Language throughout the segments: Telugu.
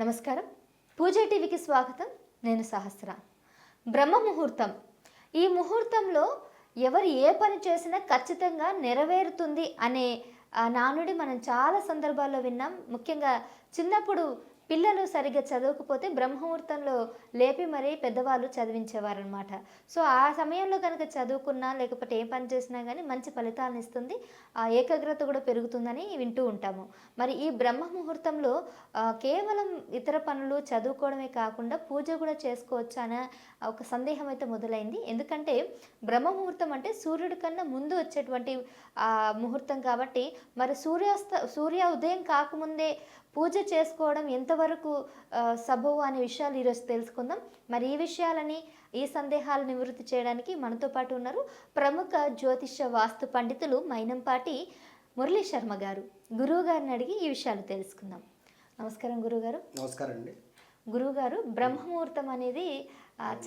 నమస్కారం. పూజ టీవీకి స్వాగతం. నేను సహస్ర. బ్రహ్మ ముహూర్తం. ఈ ముహూర్తంలో ఎవరు ఏ పని చేసినా ఖచ్చితంగా నెరవేరుతుంది అనే నానుడి మనం చాలా సందర్భాల్లో విన్నాం. ముఖ్యంగా చిన్నప్పుడు పిల్లలు సరిగ్గా చదవకపోతే బ్రహ్మముహూర్తంలో లేపి మరీ పెద్దవాళ్ళు చదివించేవారనమాట సో ఆ సమయంలో కనుక చదువుకున్నా లేకపోతే ఏం పని చేసినా కానీ మంచి ఫలితాలను ఇస్తుంది. ఆ ఏకాగ్రత కూడా పెరుగుతుందని వింటూ ఉంటాము. మరి ఈ బ్రహ్మ ముహూర్తంలో కేవలం ఇతర పనులు చదువుకోవడమే కాకుండా పూజ కూడా చేసుకోవచ్చు అనే ఒక సందేహం అయితే మొదలైంది. ఎందుకంటే బ్రహ్మ ముహూర్తం అంటే సూర్యుడి కన్నా ముందు వచ్చేటువంటి ముహూర్తం కాబట్టి మరి సూర్యాస్త సూర్య ఉదయం కాకముందే పూజ చేసుకోవడం ఎంతవరకు ఆ, సబబు అనే విషయాలు ఈరోజు తెలుసుకుందాం. మరి ఈ విషయాలని ఈ సందేహాలు నివృత్తి చేయడానికి మనతో పాటు ఉన్నారు ప్రముఖ జ్యోతిష్య వాస్తు పండితులు మైనంపాటి మురళీ శర్మ గారు. గురువు గారిని అడిగి ఈ విషయాలు తెలుసుకుందాం. నమస్కారం గురుగారు నమస్కారం అండి. గురువుగారు బ్రహ్మముహూర్తం అనేది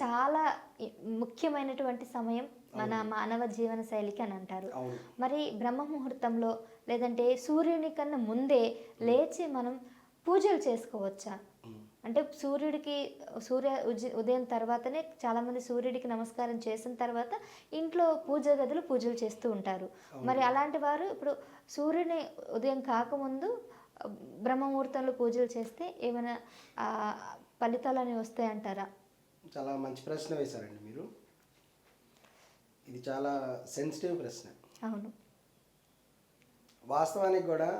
చాలా ముఖ్యమైనటువంటి సమయం మన మానవ జీవన శైలికి అని అంటారు. మరి బ్రహ్మ ముహూర్తంలో లేదంటే సూర్యుని కన్నా ముందే లేచి మనం పూజలు చేసుకోవచ్చా. అంటే సూర్యుడికి సూర్య ఉదయం తర్వాతనే చాలామంది సూర్యుడికి నమస్కారం చేసిన తర్వాత ఇంట్లో పూజ గదులు పూజలు చేస్తూ ఉంటారు. మరి అలాంటి వారు ఇప్పుడు సూర్యుని ఉదయం కాకముందు బ్రహ్మముహూర్తంలో పూజలు చేస్తే ఏమైనా ఫలితాలు అనేవి వస్తాయంటారా? చాలా మంచి ప్రశ్న వేశారండి మీరు. ఇది చాలా సెన్సిటివ్ ప్రశ్న. అవును. వాస్తవానికి కూడా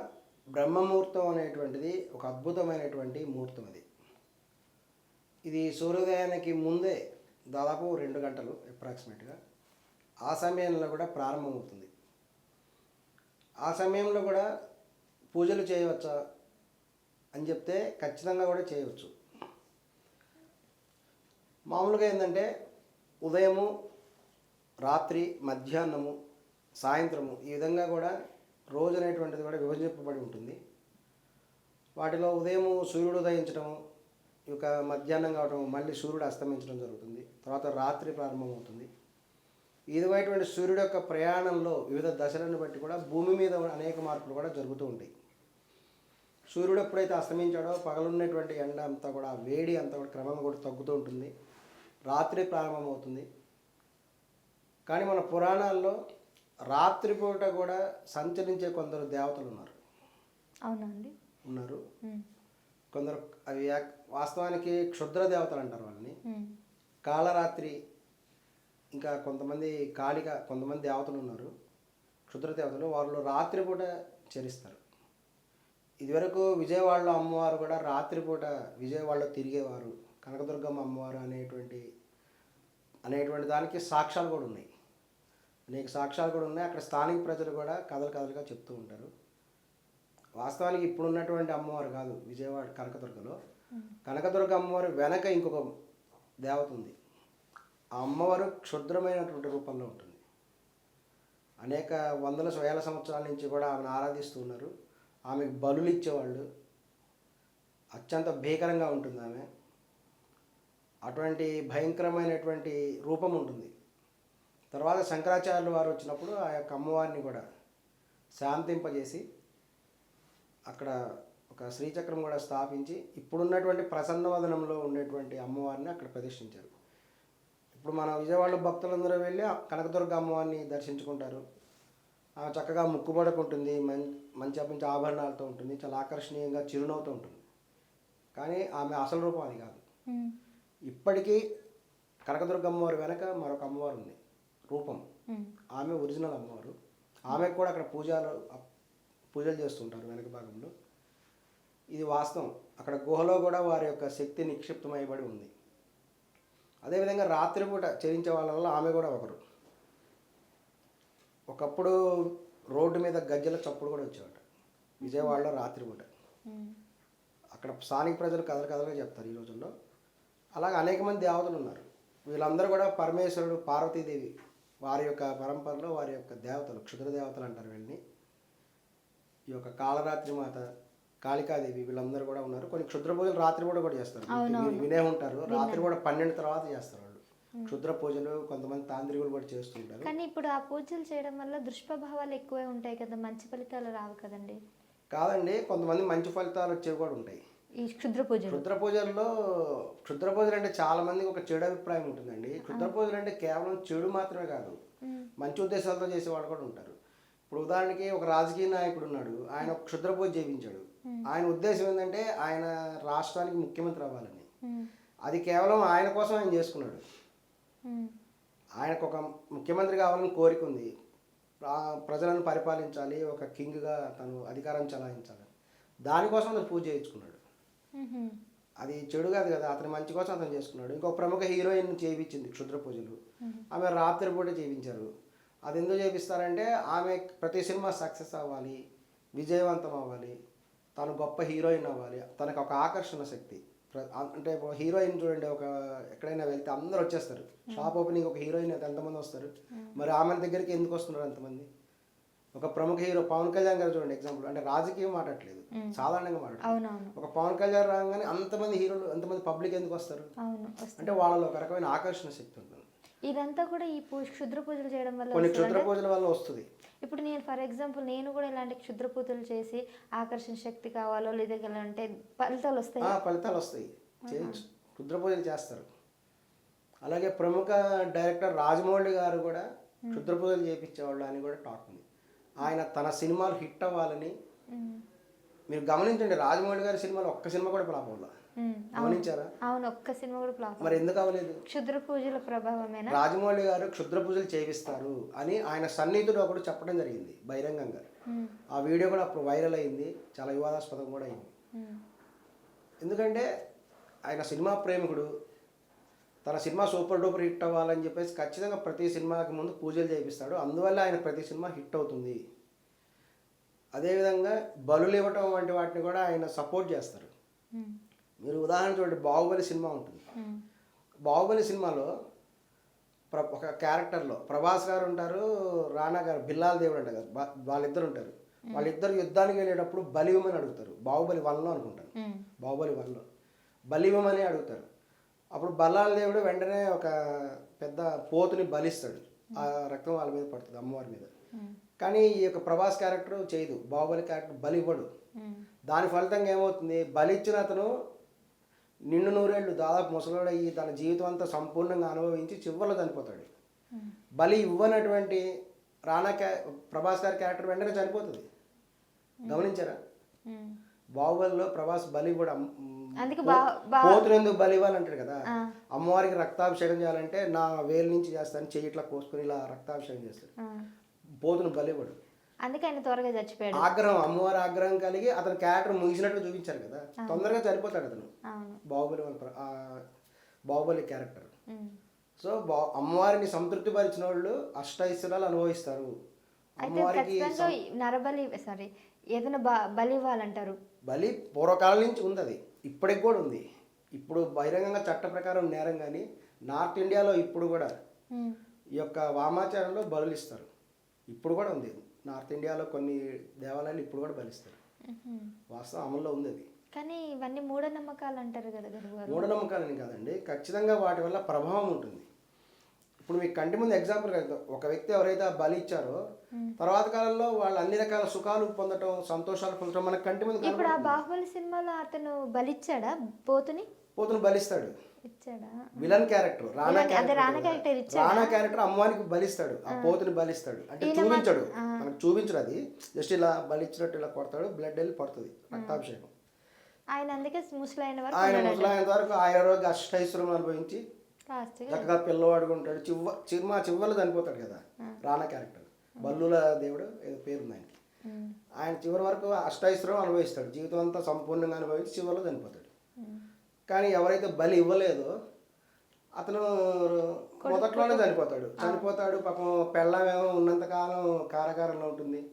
బ్రహ్మముహూర్తం అనేటువంటిది ఒక అద్భుతమైనటువంటి ముహూర్తం అది. ఇది సూర్యోదయానికి ముందే దాదాపు రెండు గంటలు అప్రాక్సిమేట్గా ఆ సమయంలో కూడా ప్రారంభమవుతుంది. ఆ సమయంలో కూడా పూజలు చేయవచ్చా అని చెప్తే ఖచ్చితంగా కూడా చేయవచ్చు. మామూలుగా ఏంటంటే ఉదయము రాత్రి మధ్యాహ్నము సాయంత్రము ఈ విధంగా కూడా రోజు అనేటువంటిది కూడా విభజింపబడి ఉంటుంది. వాటిలో ఉదయము సూర్యుడు ఉదయించడం ఈ యొక్క మధ్యాహ్నం కావటం మళ్ళీ సూర్యుడు అస్తమించడం జరుగుతుంది. తర్వాత రాత్రి ప్రారంభమవుతుంది. ఈ విధమైనటువంటి సూర్యుడు యొక్క ప్రయాణంలో వివిధ దశలను బట్టి కూడా భూమి మీద అనేక మార్పులు కూడా జరుగుతూ ఉంటాయి. సూర్యుడు ఎప్పుడైతే అస్తమించాడో పగలున్నటువంటి ఎండ అంతా కూడా వేడి అంతా కూడా క్రమంగా కూడా తగ్గుతూ ఉంటుంది. రాత్రి ప్రారంభమవుతుంది. కానీ మన పురాణాల్లో రాత్రిపూట కూడా సంచరించే కొందరు దేవతలు ఉన్నారు. అవునా అండి ఉన్నారు కొందరు అవి వాస్తవానికి క్షుద్ర దేవతలు అంటారు వాళ్ళని. కాళరాత్రి ఇంకా కొంతమంది కాళిక కొంతమంది దేవతలు ఉన్నారు. క్షుద్ర దేవతలు వాళ్ళు రాత్రిపూట చరిస్తారు. ఇదివరకు విజయవాడలో అమ్మవారు కూడా రాత్రిపూట విజయవాడలో తిరిగేవారు. కనకదుర్గమ్మ అమ్మవారు అనేటువంటి అనేటువంటి దానికి సాక్ష్యాలు కూడా ఉన్నాయి. అనేక సాక్ష్యాలు కూడా ఉన్నాయి. అక్కడ స్థానిక ప్రజలు కూడా కథలు కథలుగా చెప్తూ ఉంటారు. వాస్తవానికి ఇప్పుడు ఉన్నటువంటి అమ్మవారు కాదు విజయవాడ కనకదుర్గలో. కనకదుర్గ అమ్మవారు వెనక ఇంకొక దేవత ఉంది. ఆ అమ్మవారు క్షుద్రమైనటువంటి రూపంలో ఉంటుంది. అనేక వందల వేల సంవత్సరాల నుంచి కూడా ఆమెను ఆరాధిస్తూ ఉన్నారు. ఆమెకు బలులు ఇచ్చేవాళ్ళు. అత్యంత భీకరంగా ఉంటుంది ఆమె. అటువంటి భయంకరమైనటువంటి రూపం ఉంటుంది. తర్వాత శంకరాచార్యులు వారు వచ్చినప్పుడు ఆ యొక్క అమ్మవారిని కూడా శాంతింపజేసి అక్కడ ఒక శ్రీచక్రం కూడా స్థాపించి ఇప్పుడున్నటువంటి ప్రసన్నవదనంలో ఉండేటువంటి అమ్మవారిని అక్కడ ప్రతిష్ఠించారు. ఇప్పుడు మన విజయవాడ భక్తులందరూ వెళ్ళి కనకదుర్గ అమ్మవారిని దర్శించుకుంటారు. ఆమె చక్కగా ముక్కుబడుకుంటుంది మం మంచి మంచి ఆభరణాలతో ఉంటుంది చాలా ఆకర్షణీయంగా చిరునవ్వుతో ఉంటుంది. కానీ ఆమె అసలు రూపం అది కాదు. ఇప్పటికీ కనకదుర్గ అమ్మవారి వెనక మరొక అమ్మవారు ఉంది. రూపం. ఆమె ఒరిజినల్ అమ్మవారు. ఆమెకు కూడా అక్కడ పూజలు పూజలు చేస్తుంటారు వెనక భాగంలో. ఇది వాస్తవం. అక్కడ గుహలో కూడా వారి యొక్క శక్తి నిక్షిప్తమైబడి ఉంది. అదేవిధంగా రాత్రిపూట చరించే వాళ్ళలో ఆమె కూడా ఒకరు. ఒకప్పుడు రోడ్డు మీద గజ్జల చప్పుడు కూడా వచ్చేవాట. విజయవాడలో రాత్రిపూట. అక్కడ స్థానిక ప్రజలు కథలు కథలుగా చెప్తారు ఈ రోజుల్లో. అలాగే అనేక మంది దేవతలు ఉన్నారు. వీళ్ళందరూ కూడా పరమేశ్వరుడు పార్వతీదేవి వారి యొక్క పరంపరలో వారి యొక్క దేవతలు క్షుద్ర దేవతలు అంటారు వీళ్ళని. ఈ యొక్క కాళరాత్రి మాత కాళికాదేవి వీళ్ళందరూ కూడా ఉన్నారు. కొన్ని క్షుద్ర పూజలు రాత్రి పూట కూడా చేస్తారు. మీరు వినే ఉంటారు. రాత్రి కూడా పన్నెండు తర్వాత చేస్తారు వాళ్ళు. క్షుద్ర పూజలు కొంతమంది తాంత్రికులు కూడా చేస్తుంటారు. కానీ ఇప్పుడు ఆ పూజలు చేయడం వల్ల దుష్ప్రభావాలు ఎక్కువే ఉంటాయి కదా. మంచి ఫలితాలు రావు కదండి. కాదండి కొంతమంది మంచి ఫలితాలు వచ్చేవి కూడా ఉంటాయి. ఈ క్షుద్ర పూజలు క్షుద్ర పూజల్లో క్షుద్ర పూజలు అంటే చాలా మందికి ఒక చెడు అభిప్రాయం ఉంటుందండి. క్షుద్ర పూజలు అంటే కేవలం చెడు మాత్రమే కాదు. మంచి ఉద్దేశాలతో చేసేవాళ్ళు కూడా ఉంటారు. ఇప్పుడు ఉదాహరణకి ఒక రాజకీయ నాయకుడు ఉన్నాడు. ఆయన ఒక క్షుద్ర పూజ చేయించాడు ఆయన ఉద్దేశం ఏంటంటే ఆయన రాష్ట్రానికి ముఖ్యమంత్రి అవ్వాలని. అది కేవలం ఆయన కోసం ఆయన చేసుకున్నాడు. ఆయనకు ఒక ముఖ్యమంత్రి కావాలని కోరిక ఉంది. ప్రా- ప్రజలను పరిపాలించాలి. ఒక కింగ్గా తను అధికారం చలాయించాలి దానికోసం అతను పూజ చేయించుకున్నాడు. అది చెడు కాదు కదా అతని మంచి కోసం అతను చేసుకున్నాడు. ఇంకో ప్రముఖ హీరోయిన్ చేయించింది క్షుద్ర పూజలు. ఆమె రాత్రి పూట చేయించారు. అది ఎందుకు చేపిస్తారంటే ఆమె ప్రతి సినిమా సక్సెస్ అవ్వాలి విజయవంతం అవ్వాలి తను గొప్ప హీరోయిన్ అవ్వాలి తనకు ఒక ఆకర్షణ శక్తి. అంటే హీరోయిన్ చూడండి ఒక ఎక్కడైనా వెళ్తే అందరూ వచ్చేస్తారు. షాప్ ఓపెనింగ్ ఒక హీరోయిన్ అయితే ఎంతమంది వస్తారు? మరి ఆమె దగ్గరికి ఎందుకు వస్తున్నారు అంతమంది? ఒక ప్రముఖ హీరో పవన్ కళ్యాణ్ గారు చూడండి ఎగ్జాంపుల్ అంటే రాజకీయం మాట్లాడలేదు సాధారణంగా మాట్లాడలేదు ఒక పవన్ కళ్యాణ్ రాగానే అంతమంది హీరోలు అంతమంది పబ్లిక్ ఎందుకు వస్తారు? అంటే వాళ్ళలో ఒక రకమైన ఆకర్షణ శక్తి ఉంటుంది. ఇదంతా కూడా ఈ క్షుద్ర పూజలు చేయడం వల్ల కొన్ని? క్షుద్ర పూజల వల్ల వస్తుంది. ఇప్పుడు నేను ఫర్ ఎగ్జాంపుల్ నేను కూడా ఇలాంటి క్షుద్ర పూజలు చేసి ఆకర్షణ శక్తి కావాలో లేదా అంటే ఫలితాలు వస్తాయి? ఆ, ఫలితాలు వస్తాయి. క్షుద్ర పూజలు చేస్తారు. అలాగే ప్రముఖ డైరెక్టర్ రాజమౌళి గారు కూడా క్షుద్ర పూజలు చేయించేవాళ్ళు అని కూడా టాక్ ఉంది. ఆయన తన సినిమాలు హిట్ అవ్వాలని. మీరు గమనించండి రాజమౌళి గారి సినిమాలు ఒక్క సినిమా కూడా ఫ్లాప్ అవ్వాల. గమనించారా అవును ఒక్క సినిమా కూడా ఫ్లాప్ మరి ఎందుకు అవ్వలేదు క్షుద్ర పూజల ప్రభావమేనా రాజమౌళి గారు క్షుద్ర పూజలు చేపిస్తారు అని ఆయన సన్నిహితుడు ఒకడు చెప్పడం జరిగింది బహిరంగంగా. ఆ వీడియో కూడా అప్పుడు వైరల్ అయింది చాలా వివాదాస్పదం కూడా అయింది. ఎందుకంటే ఆయన సినిమా ప్రేమికుడు తన సినిమా సూపర్ డూపర్ హిట్ అవ్వాలని చెప్పేసి ఖచ్చితంగా ప్రతి సినిమాకి ముందు పూజలు చేపిస్తాడు అందువల్ల ఆయన ప్రతి సినిమా హిట్ అవుతుంది. అదేవిధంగా బలులు ఇవ్వటం వంటి వాటిని కూడా ఆయన సపోర్ట్ చేస్తారు. మీరు ఉదాహరణ చూడండి బాహుబలి సినిమా ఉంటుంది. బాహుబలి సినిమాలో ప్ర ఒక క్యారెక్టర్లో ప్రభాస్ గారు ఉంటారు రానా గారు బిల్లాల దేవుడు అంటారు కదా వాళ్ళిద్దరు ఉంటారు. వాళ్ళిద్దరు యుద్ధానికి వెళ్ళేటప్పుడు బలి ఇవ్వమని అడుగుతారు. బాహుబలి వన్లో అనుకుంటాను. మ్మ్. బాహుబలి వన్లో బలి ఇవ్వమని అడుగుతారు. అప్పుడు బల్లాల దేవుడు వెంటనే ఒక పెద్ద పోతుని బలిస్తాడు ఆ రక్తం వాళ్ళ మీద పడుతుంది అమ్మవారి మీద. కానీ ఈ యొక్క ప్రభాస్ క్యారెక్టర్ చేయదు బాహుబలి క్యారెక్టర్ బలి ఇవ్వడు. దాని ఫలితంగా ఏమవుతుంది బలి ఇచ్చిన అతను నిండు నూరేళ్ళు దాదాపు ముసలోడయ్యి తన జీవితం అంతా సంపూర్ణంగా అనుభవించి చివరిలో చనిపోతాడు. బలి ఇవ్వనటువంటి రానా క్యా ప్రభాస్ గారి క్యారెక్టర్ వెంటనే చనిపోతుంది గమనించారా. బాహుబలిలో ప్రభాస్ బలి కూడా అందుకే పోతులు ఎందుకు బలి ఇవ్వాలంటాడు కదా. అమ్మవారికి రక్తాభిషేకం చేయాలంటే నా వేలు నుంచి చేస్తాను చెయ్యి ఇట్లా కోసుకొని ఇలా రక్తాభిషేకం చేస్తాడు. పోతును బలి ఇవ్వడు. అందుకే ఆయన త్వరగా చచ్చిపోయాడు. ఆగ్రహం అమ్మవారి ఆగ్రహం కలిగి అతని క్యారెక్టర్ ముగిసినట్టు చూపించారు కదా? తొందరగా చనిపోతాడు అతను. బాహుబలి బాహుబలి క్యారెక్టర్. సో బా అమ్మవారిని సంతృప్తి పరిచిన వాళ్ళు అష్టైశ్వర్యాలు అనుభవిస్తారు. అమ్మవారికి నరబలి సారీ ఏదైనా బలి ఇవ్వాలంటారు. బలి పూర్వకాలం నుంచి ఉంది అది ఇప్పటికి కూడా ఉంది. ఇప్పుడు బహిరంగంగా చట్ట ప్రకారం నేరం కానీ నార్త్ ఇండియాలో ఇప్పుడు కూడా. ఈ యొక్క వామాచారంలో బలులు ఇస్తారు. ఇప్పుడు కూడా ఉంది. నార్త్ ఇండియాలో కొన్ని దేవాలయాలు ఇప్పుడు కూడా బలిస్తారు. వాస్తవం అమల్లో ఉంది అది. కానీ ఇవన్నీ మూఢనమ్మకాలు అంటారు కదా మూఢనమ్మకాలని కాదండి. ఖచ్చితంగా వాటి వల్ల ప్రభావం ఉంటుంది. ఇప్పుడు మీకు కంటి ముందు ఎగ్జాంపుల్ కదా ఒక వ్యక్తి ఎవరైతే ఆ బలి ఇచ్చారో తర్వాత కాలంలో వాళ్ళు అన్ని రకాల సుఖాలు పొందటం సంతోషాలు పొందటం మనకు కంటి ముందు ఇప్పుడు ఆ. బాహుబలి సినిమాలో అతను బలిచ్చాడా? పోతుని? పోతును బలిస్తాడు. ఇచ్చాడా? Villain character Rana character Rana. Character అమ్మవారికి బలిస్తాడు. ఆ పోతుని బలిస్తాడు. అంటే చూపించాడు. మనకు చూపించడు అది. జస్ట్ ఇలా బలిచ్చినట్టు ఇలా కొడతాడు బ్లడ్ వెళ్ళి పడుతుంది రక్తాభిషేకం. ఆయన అందుకే ముసలైన వరకు ఆయన. ముసలాయన వరకు ఆరోగ్య అష్టైశ్వరం అనుభవించి చక్కగా పిల్లవాడుగా ఉంటాడు. చివ్వ చిమ్మ చివ్వలు చనిపోతాడు కదా రానా క్యారెక్టర్. బల్లుల దేవుడు ఏదో పేరుంది ఆయనకి. మ్మ్. ఆయన చివరి వరకు అష్టైశ్వరం అనుభవిస్తాడు. జీవితం అంతా సంపూర్ణంగా అనుభవించి చివరిలో చనిపోతాడు. కానీ ఎవరైతే బలి ఇవ్వలేదో అతను మొదట్లోనే చనిపోతాడు. చనిపోతాడు పాపం పెళ్ళమేమో ఉన్నంతకాలం కారాగారంలో ఉంటుంది.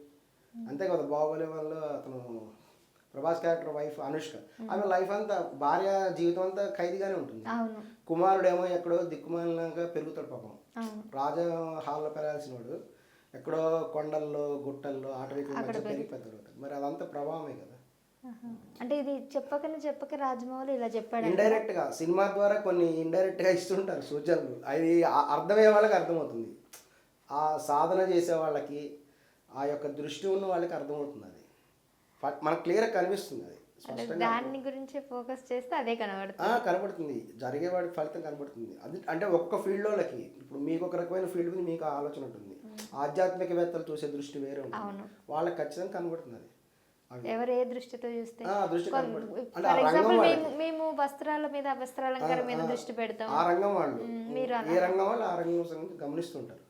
అంతే కదా బాహుబలి వల్ల అతను ప్రభాస్ క్యారెక్టర్ వైఫ్ అనుష్క. ఆమె లైఫ్ అంతా భార్య జీవితం అంతా ఖైదీగానే ఉంటుంది. కుమారుడేమో ఎక్కడో దిక్కుమాలినాక పెరుగుతాడు పాపం. రాజ హాల్లో పెరగాల్సిన వాడు ఎక్కడో కొండల్లో గుట్టల్లో ఆటవికుల మధ్య పెరిగి పెద్దవుతాడు మరి అదంతా ప్రభావమే కదా. అంటే ఇది చెప్పకనే చెప్పక రాజమౌళి ఇలా చెప్పాడు ఇండైరెక్ట్గా సినిమా ద్వారా కొన్ని ఇండైరెక్ట్గా ఇస్తుంటారు సూచనలు. అది అర్థమయ్యే వాళ్ళకి అర్థమవుతుంది. ఆ సాధన చేసే వాళ్ళకి ఆ యొక్క దృష్టి ఉన్న వాళ్ళకి అర్థమవుతుంది అది. మనకు క్లియర్గా కనిపిస్తుంది అది. దాన్ని గురించి ఫోకస్ చేస్తే అదే కనబడుతుంది. కనబడుతుంది. జరిగేవాడి ఫలితం కనబడుతుంది. అది అంటే ఒక్క ఫీల్డ్లోకి ఇప్పుడు మీకు ఒక రకమైన ఫీల్డ్ మీద మీకు ఆలోచన ఉంటుంది. ఆధ్యాత్మికవేత్తలు చూసే దృష్టి వేరే ఉంటుంది. వాళ్ళకి ఖచ్చితంగా కనబడుతుంది అది. ఎవరు ఏ దృష్టితో చూస్తే? For example. మేము వస్త్రాల మీద వస్త్రాలంకారం మీద దృష్టి పెడతాం. ఆ రంగం వాళ్ళు. మీరు ఏ రంగం వాళ్ళు ఆ రంగం గమనిస్తుంటారు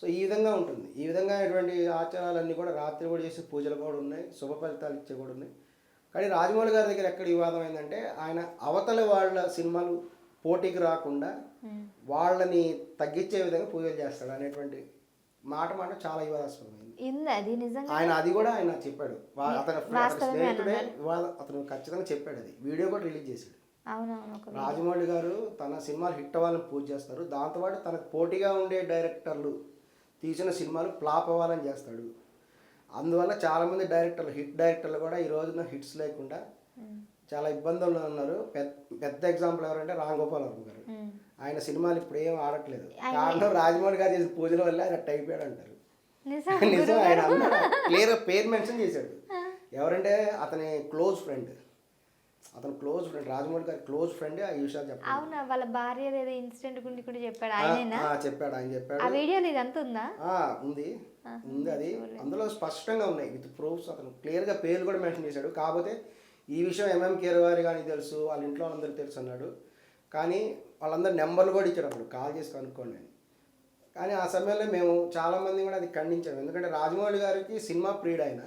సో ఈ విధంగా ఉంటుంది. ఈ విధంగా ఇటువంటి ఆచారాలన్నీ కూడా రాత్రి కూడా చేసే పూజలు కూడా ఉన్నాయి. శుభ ఫలితాలు ఇచ్చే కూడా ఉన్నాయి. కానీ రాజమౌళి గారి దగ్గర ఎక్కడ వివాదం అయిందంటే ఆయన అవతల వాళ్ళ సినిమాలు పోటీకి రాకుండా. వాళ్ళని తగ్గించే విధంగా పూజలు చేస్తాడు అనేటువంటి మాట మాట చాలా వివాదాస్పదమైంది. ఆయన అది కూడా ఆయన చెప్పాడు. అతని స్నేహితుడే వివాద అతను ఖచ్చితంగా చెప్పాడు అది. వీడియో కూడా రిలీజ్ చేశాడు. రాజమౌళి గారు తన సినిమాలు హిట్ అవ్వాలని పూజ చేస్తారు. దాంతోపాటు తనకు పోటీగా ఉండే డైరెక్టర్లు తీసిన సినిమాలు ఫ్లాప్ అవ్వాలని చేస్తాడు. అందువల్ల చాలామంది డైరెక్టర్లు హిట్ డైరెక్టర్లు కూడా ఈ రోజున హిట్స్ లేకుండా. చాలా ఇబ్బందుల్లో ఉన్నారు. పెద్ద ఎగ్జాంపుల్ ఎవరంటే రామ్ గోపాల్ వర్మ గారు. ఆయన సినిమాలు ఇప్పుడు ఏం ఆడట్లేదు. కారణం రాజమౌళి గారు చేసిన పూజల వల్ల ఆయన టైప్ అంటారు. నిజం నిజం ఆయన క్లియర్ పేరు మెన్షన్ చేశాడు. ఎవరంటే అతని క్లోజ్ ఫ్రెండ్. అతను క్లోజ్ ఫ్రెండ్ రాజమౌళి గారి క్లోజ్ ఫ్రెండ్ ఈ విషయాలు చెప్పాడు. అవునా? వాళ్ళ భార్య ఏదో ఇన్సిడెంట్ గురించి కూడా చెప్పాడు ఆయనేనా? ఆ, చెప్పాడు ఆయన చెప్పాడు. ఆ వీడియోలో ఇదంతా ఉందా? ఆ, ఉంది. ఉంది అది. అందులో స్పష్టంగా ఉన్నాయి విత్ ప్రూఫ్స్ అతను. క్లియర్గా పేర్లు కూడా మెన్షన్ చేశాడు. కాకపోతే ఈ విషయం ఎంఎం కేర్ వారి కానీ తెలుసు వాళ్ళ ఇంట్లో వాళ్ళందరికీ తెలుసు అన్నాడు. కానీ వాళ్ళందరూ నెంబర్లు కూడా ఇచ్చాడు అప్పుడు. కాల్ చేసి కనుక్కోండి అని. కానీ ఆ సమయంలో మేము చాలామంది కూడా అది ఖండించాము. ఎందుకంటే రాజమౌళి గారికి సినిమా ప్రియుడు ఆయన.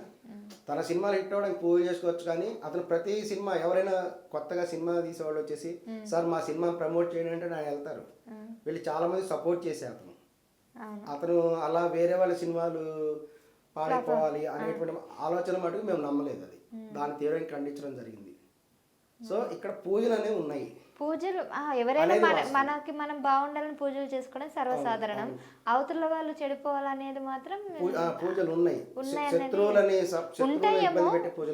తన సినిమాలు హిట్ అవ్వడానికి పూజ చేసుకోవచ్చు కానీ అతను ప్రతి సినిమా ఎవరైనా కొత్తగా సినిమా తీసేవాళ్ళు వచ్చేసి సార్ మా సినిమా ప్రమోట్ చేయండి అంటే ఆయన వెళ్తారు. వీళ్ళు చాలామంది సపోర్ట్ చేసే అతను. అతను అలా వేరే వాళ్ళ సినిమాలు పాడైపోవాలి అనేటువంటి ఆలోచన మటుకు మేము నమ్మలేదు అది. దాన్ని తీవ్రంగా ఖండించడం జరిగింది. సో ఇక్కడ పూజలు అనేవి ఉన్నాయి. పూజలు ఎవరైనా మన. మనకి మనం బాగుండాలని పూజలు చేసుకోవడం సర్వసాధారణం. అవతల వాళ్ళు చెడిపోవాలనేది మాత్రం పూజలు ఉన్నాయి. ఉంటాయేమో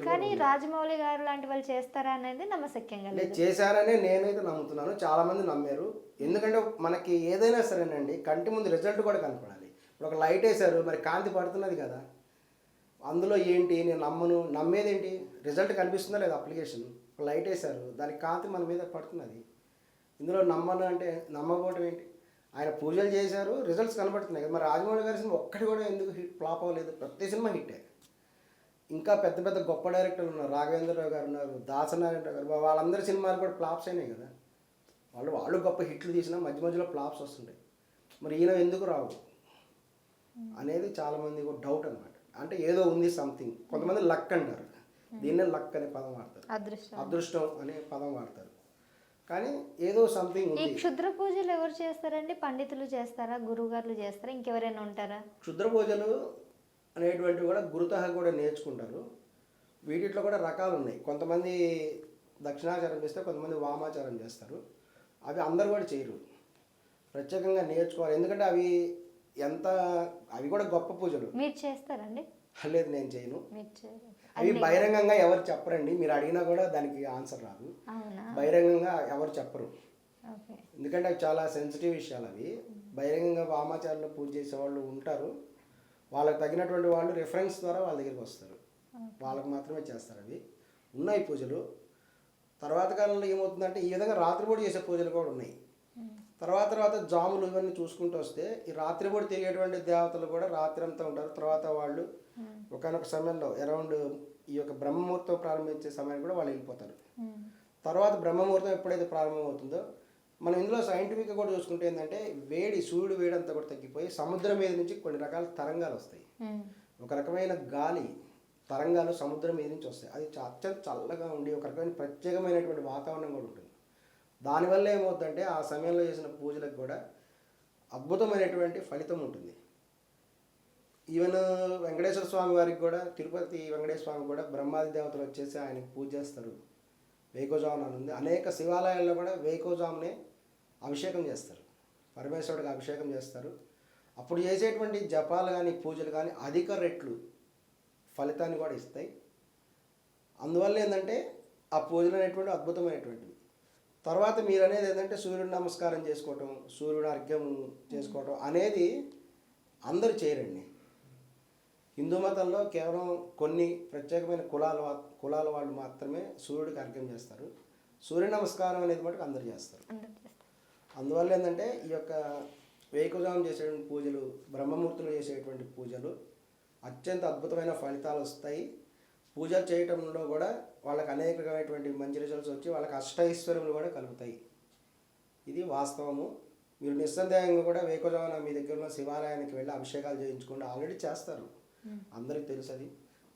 కానీ రాజమౌళి గారు లాంటి వాళ్ళు చేస్తారా అనేది నమ్మశక్యంగా చేశారనే నేనైతే నమ్ముతున్నాను. చాలా మంది నమ్మారు. ఎందుకంటే మనకి ఏదైనా సరేనండి కంటి ముందు రిజల్ట్ కూడా కనపడాలి. ఇప్పుడు ఒక లైట్ వేశారు మరి కాంతి పడుతున్నది కదా. అందులో ఏంటి నేను నమ్మను నమ్మేది ఏంటి రిజల్ట్ కనిపిస్తుందా లేదా అప్లికేషన్? లైట్ వేశారు. దానికి కాంతి మన మీద పడుతున్నది. ఇందులో నమ్మను అంటే నమ్మకపోవటం ఏంటి? ఆయన పూజలు చేశారు రిజల్ట్స్ కనబడుతున్నాయి కదా. మరి రాజమౌళి గారి సినిమా ఒక్కటి కూడా ఎందుకు హిట్ ఫ్లాప్ అవ్వలేదు? ప్రతి సినిమా హిట్టే. ఇంకా పెద్ద పెద్ద గొప్ప డైరెక్టర్లు ఉన్నారు. రాఘవేంద్రరావు గారు ఉన్నారు దాసనారాయణ గారు వాళ్ళందరి సినిమాలు కూడా ఫ్లాప్స్ అయినాయి కదా. వాళ్ళు వాళ్ళు గొప్ప హిట్లు తీసినా మధ్య మధ్యలో ఫ్లాప్స్ వస్తుంటాయి. మరి ఈయన ఎందుకు రావు? అనేది చాలామంది కూడా డౌట్ అనమాట అంటే ఏదో ఉంది సంథింగ్. కొంతమంది లక్ అంటారు. దీన్నే లక్ అనే పదం వాడతారు. అదృష్టం. అదృష్టం అనే పదం వాడతారు. కానీ ఏదో సంథింగ్ ఈ ఉంది. క్షుద్ర పూజలు ఎవరు చేస్తారండి? పండితులు చేస్తారా? గురువుగారులు చేస్తారా? ఇంకెవరైనా ఉంటారా? క్షుద్ర పూజలు అనేటువంటివి కూడా గురుతహ కూడా నేర్చుకుంటారు. వీటిలో కూడా రకాలు ఉన్నాయి. కొంతమంది దక్షిణాచారం చేస్తే కొంతమంది వామాచారం చేస్తారు. అవి అందరు కూడా చేయరు. ప్రత్యేకంగా నేర్చుకోవాలి. ఎందుకంటే అవి ఎంత అవి కూడా గొప్ప పూజలు. మీరు చేస్తారండి? లేదు నేను చేయను. అవి బహిరంగంగా ఎవరు చెప్పరండి. మీరు అడిగినా కూడా దానికి ఆన్సర్ రాదు. బహిరంగంగా ఎవరు చెప్పరు. ఎందుకంటే అవి చాలా సెన్సిటివ్ విషయాలు అవి. బహిరంగంగా వామాచారంలో పూజ చేసే వాళ్ళు ఉంటారు. వాళ్ళకి తగినటువంటి వాళ్ళు రిఫరెన్స్ ద్వారా వాళ్ళ దగ్గరికి వస్తారు. వాళ్ళకి మాత్రమే చేస్తారు అవి. ఉన్నాయి పూజలు. తర్వాత కాలంలో ఏమవుతుందంటే ఈ విధంగా రాత్రిపూట చేసే పూజలు కూడా ఉన్నాయి. తర్వాత తర్వాత జాములు ఇవన్నీ చూసుకుంటూ వస్తే ఈ రాత్రిపూట తిరిగేటువంటి దేవతలు కూడా రాత్రి అంతా ఉంటారు. తర్వాత వాళ్ళు ఒకనొక సమయంలో అరౌండ్ ఈ యొక్క బ్రహ్మముహూర్తం ప్రారంభించే సమయానికి కూడా వాళ్ళు వెళ్ళిపోతారు. తర్వాత బ్రహ్మముహూర్తం ఎప్పుడైతే ప్రారంభమవుతుందో మనం ఇందులో సైంటిఫిక్గా కూడా చూసుకుంటే ఏంటంటే వేడి సూర్యుడు వేడి అంతా కూడా తగ్గిపోయి సముద్రం మీద నుంచి కొన్ని రకాల తరంగాలు వస్తాయి. ఒక రకమైన గాలి తరంగాలు సముద్రం మీద నుంచి వస్తాయి. అది అత్యంత చల్లగా ఉండి ఒక రకమైన ప్రత్యేకమైనటువంటి వాతావరణం కూడా ఉంటుంది. దానివల్ల ఏమవుతుందంటే ఆ సమయంలో చేసిన పూజలకు కూడా అద్భుతమైనటువంటి ఫలితం ఉంటుంది. ఈవెన్ వెంకటేశ్వర స్వామి వారికి కూడా తిరుపతి వెంకటేశ్వర స్వామి కూడా బ్రహ్మాది దేవతలు వచ్చేసి ఆయన పూజ చేస్తారు. వేకోజామున అని ఉంది. అనేక శివాలయాల్లో కూడా వేకోజామునే అభిషేకం చేస్తారు. పరమేశ్వరుడికి అభిషేకం చేస్తారు. అప్పుడు చేసేటువంటి జపాలు కానీ పూజలు కానీ అధిక రెట్లు ఫలితాన్ని కూడా ఇస్తాయి. అందువల్ల ఏంటంటే ఆ పూజలు అనేటువంటి అద్భుతమైనటువంటివి. తర్వాత మీరు అనేది ఏంటంటే సూర్యుడు నమస్కారం చేసుకోవటం సూర్యుడు అర్ఘ్యం చేసుకోవటం అనేది అందరూ చేయరండి. హిందూ మతంలో కేవలం కొన్ని ప్రత్యేకమైన కులాల కులాల వాళ్ళు మాత్రమే సూర్యుడికి అర్ఘ్యం చేస్తారు. సూర్య నమస్కారం అనేది మటుకు అందరు చేస్తారు. అందువల్ల ఏంటంటే ఈ యొక్క వేకుజాం చేసేటువంటి పూజలు బ్రహ్మమూర్తులు చేసేటువంటి పూజలు అత్యంత అద్భుతమైన ఫలితాలు వస్తాయి. పూజలు చేయటంలో కూడా వాళ్ళకి అనేకమైనటువంటి మంచి రిజల్ట్స్ వచ్చి వాళ్ళకి అష్టైశ్వర్యములు కూడా కలుగుతాయి. ఇది వాస్తవము. మీరు నిస్సందేహంగా కూడా వేకుజామున మీ దగ్గర ఉన్న శివాలయానికి వెళ్ళి అభిషేకాలు చేయించుకోండి. ఆల్రెడీ చేస్తారు. అందరికీ తెలుసు అది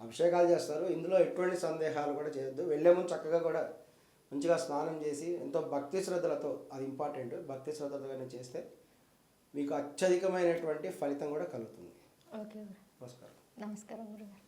అభిషేకాలు చేస్తారు. ఇందులో ఎటువంటి సందేహాలు కూడా చేయొద్దు. వెళ్ళే ముందు చక్కగా కూడా మంచిగా స్నానం చేసి ఎంతో భక్తి శ్రద్ధలతో అది ఇంపార్టెంట్ భక్తి శ్రద్ధలతో చేస్తే మీకు అత్యధికమైనటువంటి ఫలితం కూడా కలుగుతుంది. ఓకే నమస్కారం. నమస్కారం గురుగారు.